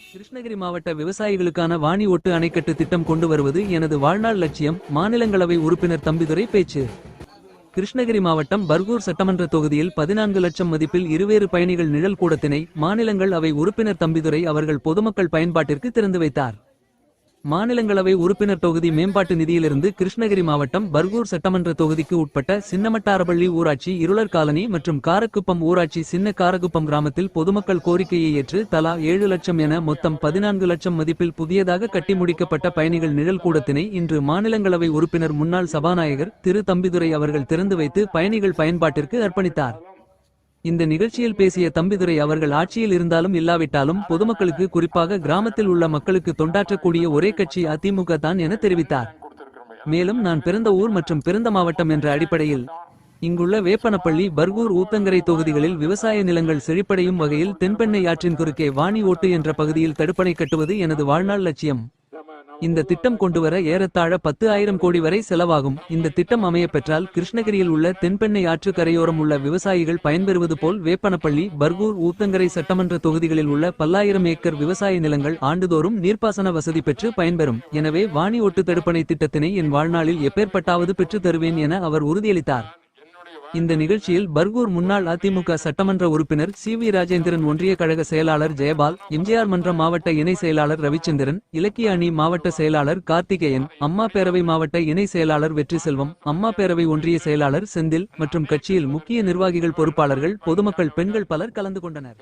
கிருஷ்ணகிரி மாவட்ட விவசாயிகளுக்கான வாணி ஒட்டு அணைக்கட்டு திட்டம் கொண்டு வருவது எனது வாழ்நாள் லட்சியம் மாநிலங்களவை உறுப்பினர் தம்பிதுரை பேச்சு. கிருஷ்ணகிரி மாவட்டம் பர்கூர் சட்டமன்ற தொகுதியில் பதினான்கு லட்சம் மதிப்பில் இருவேறு பயணிகள் நிழல் கூடத்தினை மாநிலங்கள் அவை உறுப்பினர் தம்பிதுரை அவர்கள் பொதுமக்கள் பயன்பாட்டிற்கு திறந்து வைத்தார். மாநிலங்களவை உறுப்பினர் தொகுதி மேம்பாட்டு நிதியிலிருந்து கிருஷ்ணகிரி மாவட்டம் பர்கூர் சட்டமன்ற தொகுதிக்கு உட்பட்ட சின்னமட்டாரப்பள்ளி ஊராட்சி இருளர் காலனி மற்றும் காரக்குப்பம் ஊராட்சி சின்ன காரக்குப்பம் கிராமத்தில் பொதுமக்கள் கோரிக்கையை ஏற்று தலா ஏழு லட்சம் என மொத்தம் பதினான்கு லட்சம் மதிப்பில் புதியதாக கட்டி முடிக்கப்பட்ட பயணிகள் நிழல் கூடத்தினை இன்று மாநிலங்களவை உறுப்பினர் முன்னாள் சபாநாயகர் திரு தம்பிதுரை அவர்கள் திறந்து வைத்து பயணிகள் பயன்பாட்டிற்கு அர்ப்பணித்தார். இந்த நிகழ்ச்சியில் பேசிய தம்பிதுரை அவர்கள் ஆட்சியில் இருந்தாலும் இல்லாவிட்டாலும் பொதுமக்களுக்கு குறிப்பாக கிராமத்தில் உள்ள மக்களுக்கு தொண்டாற்றக்கூடிய ஒரே கட்சி அதிமுக தான் என தெரிவித்தார். மேலும் நான் பிறந்த ஊர் மற்றும் பிறந்த மாவட்டம் என்ற அடிப்படையில் இங்குள்ள வேப்பனப்பள்ளி பர்கூர் ஊத்தங்கரை தொகுதிகளில் விவசாய நிலங்கள் செழிப்படையும் வகையில் தென்பெண்ணை ஆற்றின் குறுக்கே வாணி ஓட்டு என்ற பகுதியில் தடுப்பணை கட்டுவது எனது வாழ்நாள் லட்சியம். இந்த திட்டம் கொண்டுவர ஏறத்தாழ பத்து ஆயிரம் கோடி வரை செலவாகும். இந்த திட்டம் அமைய பெற்றால் கிருஷ்ணகிரியில் உள்ள தென்பெண்ணை ஆற்று கரையோரம் உள்ள விவசாயிகள் பயன்பெறுவது போல் வேப்பனப்பள்ளி பர்கூர் ஊத்தங்கரை சட்டமன்ற தொகுதிகளில் உள்ள பல்லாயிரம் ஏக்கர் விவசாய நிலங்கள் ஆண்டுதோறும் நீர்ப்பாசன வசதி பெற்று பயன்பெறும். எனவே வாணி ஒட்டு தடுப்பணை திட்டத்தினை என் வாழ்நாளில் எப்பேற்பட்டாவது பெற்று தருவேன் என அவர் உறுதியளித்தார். இந்த நிகழ்ச்சியில் பர்கூர் முன்னாள் அதிமுக சட்டமன்ற உறுப்பினர் சி வி ராஜேந்திரன் ஒன்றிய கழக செயலாளர் ஜெயபால் எம்ஜிஆர் மன்ற மாவட்ட இணை செயலாளர் ரவிச்சந்திரன் இலக்கிய அணி மாவட்ட செயலாளர் கார்த்திகேயன் அம்மா பேரவை மாவட்ட இணை செயலாளர் வெற்றி செல்வம் அம்மா பேரவை ஒன்றிய செயலாளர் செந்தில் மற்றும் கட்சியில் முக்கிய நிர்வாகிகள் பொறுப்பாளர்கள் பொதுமக்கள் பெண்கள் பலர் கலந்து கொண்டனர்.